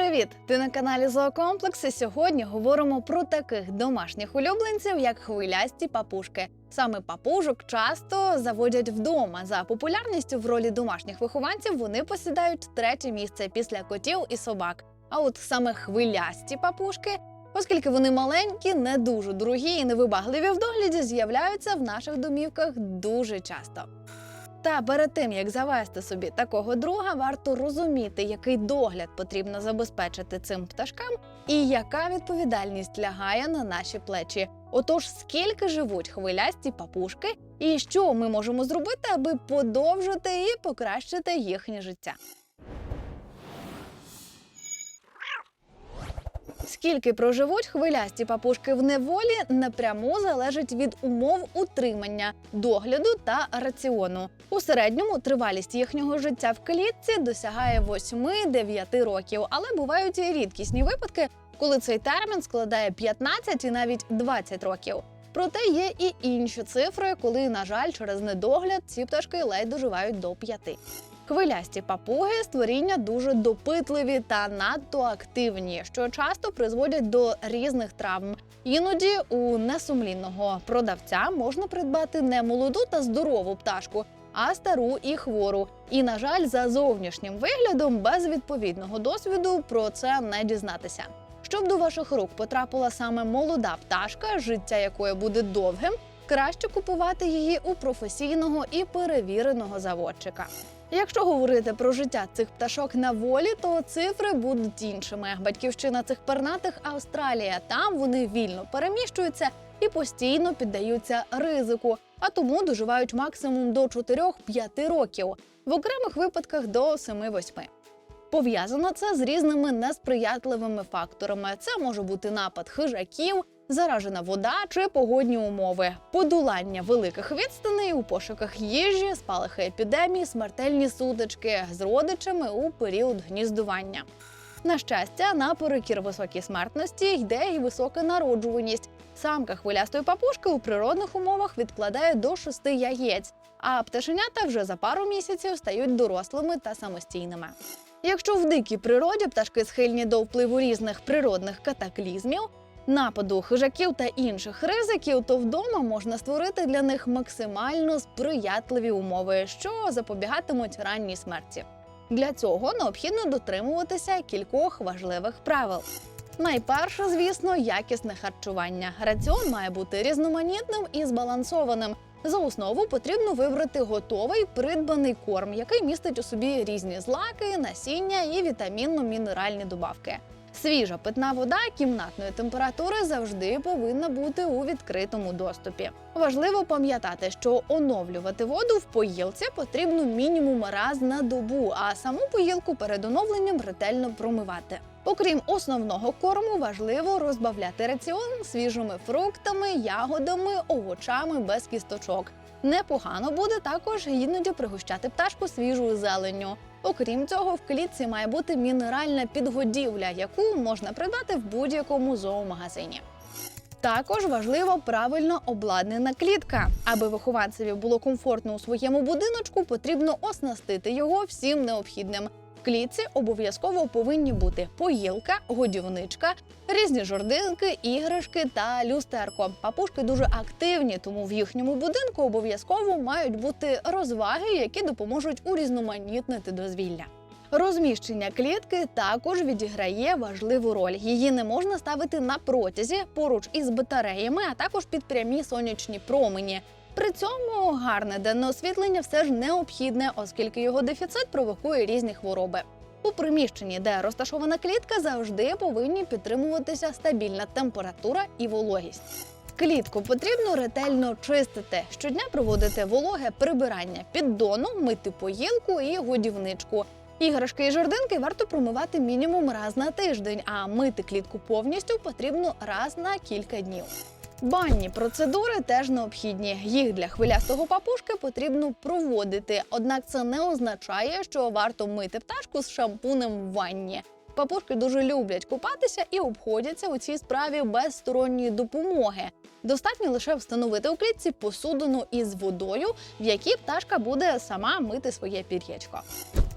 Привіт! Ти на каналі Зоокомплекс. І Сьогодні говоримо про таких домашніх улюбленців, як хвилясті папушки. Саме папужок часто заводять вдома. За популярністю в ролі домашніх вихованців вони посідають третє місце після котів і собак. А от саме хвилясті папушки, оскільки вони маленькі, не дуже дорогі і невибагливі в догляді, з'являються в наших домівках дуже часто. Та перед тим як завести собі такого друга, варто розуміти, який догляд потрібно забезпечити цим пташкам, і яка відповідальність лягає на наші плечі. Отож, скільки живуть хвилясті папушки, і що ми можемо зробити, аби подовжити і покращити їхнє життя. Скільки проживуть хвилясті папушки в неволі, напряму залежить від умов утримання, догляду та раціону. У середньому тривалість їхнього життя в клітці досягає 8-9 років, але бувають і рідкісні випадки, коли цей термін складає 15 і навіть 20 років. Проте є і інші цифри, коли, на жаль, через недогляд ці пташки ледь доживають до 5. Хвилясті папуги створіння дуже допитливі та надто активні, що часто призводять до різних травм. Іноді у несумлінного продавця можна придбати не молоду та здорову пташку, а стару і хвору. І, на жаль, за зовнішнім виглядом без відповідного досвіду про це не дізнатися. Щоб до ваших рук потрапила саме молода пташка, життя якої буде довгим, краще купувати її у професійного і перевіреного заводчика. Якщо говорити про життя цих пташок на волі, то цифри будуть іншими. Батьківщина цих пернатих Австралія. Там вони вільно переміщуються і постійно піддаються ризику, а тому доживають максимум до 4-5 років, в окремих випадках до 7-8. Пов'язано це з різними несприятливими факторами. Це може бути напад хижаків, заражена вода чи погодні умови, подолання великих відстаней у пошуках їжі, спалахи епідемії, смертельні сутички з родичами у період гніздування. На щастя, наперекір високій смертності йде і висока народжуваність. Самка хвилястої папушки у природних умовах відкладає до шести яєць, а пташенята вже за пару місяців стають дорослими та самостійними. Якщо в дикій природі пташки схильні до впливу різних природних катаклізмів, нападу хижаків та інших ризиків, то вдома можна створити для них максимально сприятливі умови, що запобігатимуть ранній смерті. Для цього необхідно дотримуватися кількох важливих правил. Найперше, звісно, якісне харчування. Раціон має бути різноманітним і збалансованим. За основу потрібно вибрати готовий придбаний корм, який містить у собі різні злаки, насіння і вітамінно-мінеральні добавки. Свіжа питна вода кімнатної температури завжди повинна бути у відкритому доступі. Важливо пам'ятати, що оновлювати воду в поїлці потрібно мінімум раз на добу, а саму поїлку перед оновленням ретельно промивати. Окрім основного корму, важливо розбавляти раціон свіжими фруктами, ягодами, овочами без кісточок. Непогано буде також іноді пригощати пташку свіжою зеленню. Окрім цього, в клітці має бути мінеральна підгодівля, яку можна придбати в будь-якому зоомагазині. Також важливо правильно обладнана клітка. Аби вихованцеві було комфортно у своєму будиночку, потрібно оснастити його всім необхідним. Клітці обов'язково повинні бути поїлка, годівничка, різні жординки, іграшки та люстерко. Папушки дуже активні, тому в їхньому будинку обов'язково мають бути розваги, які допоможуть урізноманітнити дозвілля. Розміщення клітки також відіграє важливу роль. Її не можна ставити на протязі поруч із батареями, а також під прямі сонячні промені. При цьому гарне денне освітлення все ж необхідне, оскільки його дефіцит провокує різні хвороби. У приміщенні, де розташована клітка, завжди повинні підтримуватися стабільна температура і вологість. Клітку потрібно ретельно чистити. Щодня проводити вологе прибирання піддону, мити поїлку і годівничку. Іграшки і жординки варто промивати мінімум раз на тиждень, а мити клітку повністю потрібно раз на кілька днів. Банні процедури теж необхідні. Їх для хвилястого папушки потрібно проводити. Однак це не означає, що варто мити пташку з шампунем в ванні. Папушки дуже люблять купатися і обходяться у цій справі без сторонньої допомоги. Достатньо лише встановити у клітці посудину із водою, в якій пташка буде сама мити своє пір'ячко.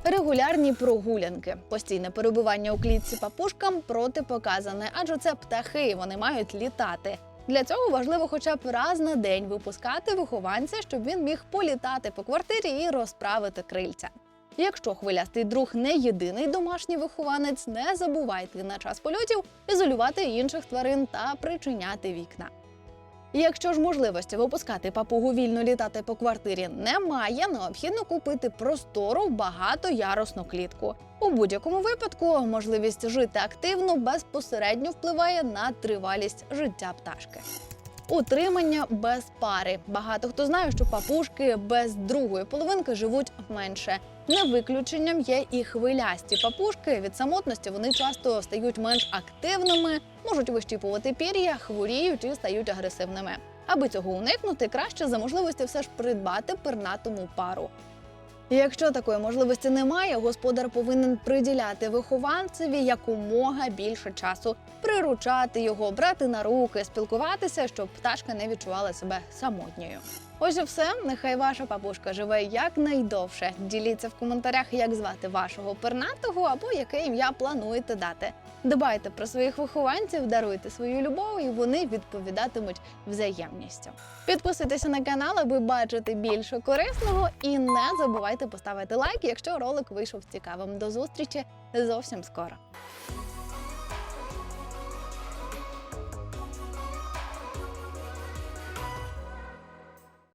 Регулярні прогулянки, постійне перебування у клітці папушкам протипоказане, адже це птахи, вони мають літати. Для цього важливо хоча б раз на день випускати вихованця, щоб він міг політати по квартирі і розправити крильця. Якщо хвилястий друг не єдиний домашній вихованець, не забувайте на час польотів ізолювати інших тварин та причиняти вікна. Якщо ж можливості випускати папугу вільно літати по квартирі немає, необхідно купити простору багатоярусну клітку. У будь-якому випадку можливість жити активно безпосередньо впливає на тривалість життя пташки. Утримання без пари. Багато хто знає, що папушки без другої половинки живуть менше. Не виключенням є і хвилясті папушки. Від самотності вони часто стають менш активними, можуть вищіпувати пір'я, хворіють і стають агресивними. Аби цього уникнути, краще за можливості все ж придбати пернатому пару. Якщо такої можливості немає, господар повинен приділяти вихованцеві якомога більше часу, приручати його, брати на руки, спілкуватися, щоб пташка не відчувала себе самотньою. І все. Нехай ваша папушка живе якнайдовше. Діліться в коментарях, як звати вашого пернатого або яке ім'я плануєте дати. Дбайте про своїх вихованців, даруйте свою любов, і вони відповідатимуть взаємністю. Підписуйтеся на канал, аби бачити більше корисного, і не забувайте поставити лайк, якщо ролик вийшов цікавим. До зустрічі зовсім скоро.